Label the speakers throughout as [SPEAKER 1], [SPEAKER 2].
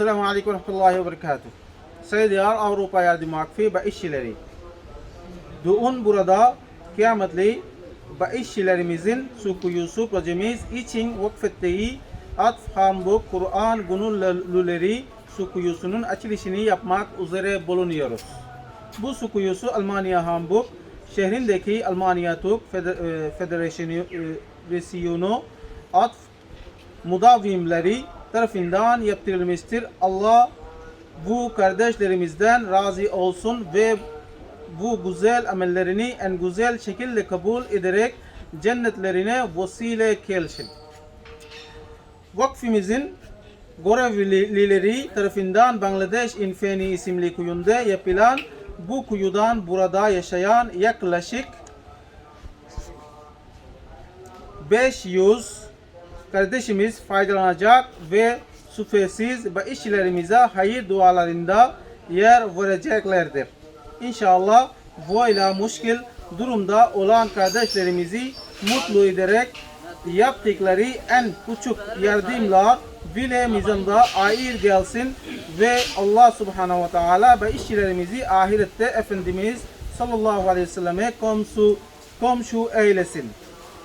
[SPEAKER 1] Esselamu Aleyküm Rahmetullahi ve Berekatuhu. Saygıdeğer Avrupa Yardım Vakfı ve işçileri. Doğun burada kıyametli ve işçilerimizin su kuyusu projemiz için vakfettiği Atf Hamburg Kur'an Gönüllüleri su kuyusunun açılışını yapmak üzere bulunuyoruz. Bu su kuyusu Almanya Hamburg şehrindeki Almanya Türk e, Federasyonu Atf mudavimleri tarafından yaptırılmıştır. Allah bu kardeşlerimizden razı olsun ve bu güzel amellerini en güzel şekilde kabul ederek cennetlerine vesile kılsın. Vakfimizin görevlileri tarafından Bangladeş İnfeni isimli kuyunda yapılan bu kuyudan burada yaşayan yaklaşık 500 kardeşimiz faydalanacak ve şüphesiz ve işçilerimize hayır dualarında yer vereceklerdir. İnşallah böyle müşkil durumda olan kardeşlerimizi mutlu ederek yaptıkları en küçük yardımlar bile mizanda ayır gelsin ve Allah subhanahu ve teala ve işçilerimizi ahirette Efendimiz sallallahu aleyhi ve selleme komşu, komşu eylesin.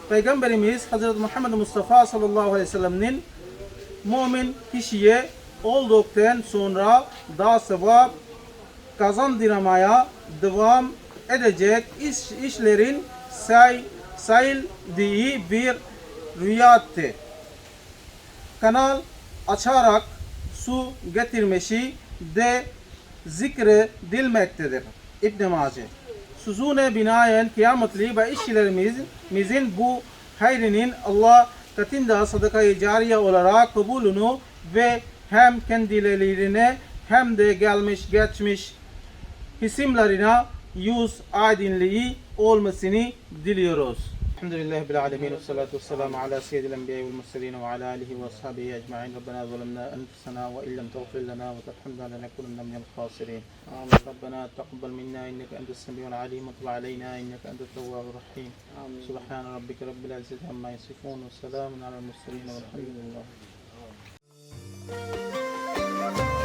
[SPEAKER 1] Peygamberimiz Hazreti Muhammed Mustafa sallallahu aleyhi ve sellem'in mümin kişiye olduktan sonra daha sevap kazandıramaya devam edecek iş, işlerin say, sayıldığı bir rüyattı. Kanal açarak su getirmesi de zikredilmektedir. İbn Mace. Suzune binaen kıyametli ve işçilerimizin bu hayrinin Allah katında sadaka-i cariye olarak kabulünü ve hem kendilerine hem de gelmiş geçmiş isimlerine yüz aydınlığı olmasını diliyoruz. الحمد لله رب العالمين والصلاة والسلام على سيد الأنبياء والمرسلين وعلى آله وأصحابه أجمعين. ربنا ظلمنا أنفسنا وإن لم تغفر لنا وترحمنا لنكونن من الخاسرين. آمين. ربنا تقبل منا إنك أنت السميع العليم وتب علينا إنك أنت التواب الرحيم. آمين. سبحان ربك رب العزة عما يصفون وسلام على المرسلين والحمد لله. آمين.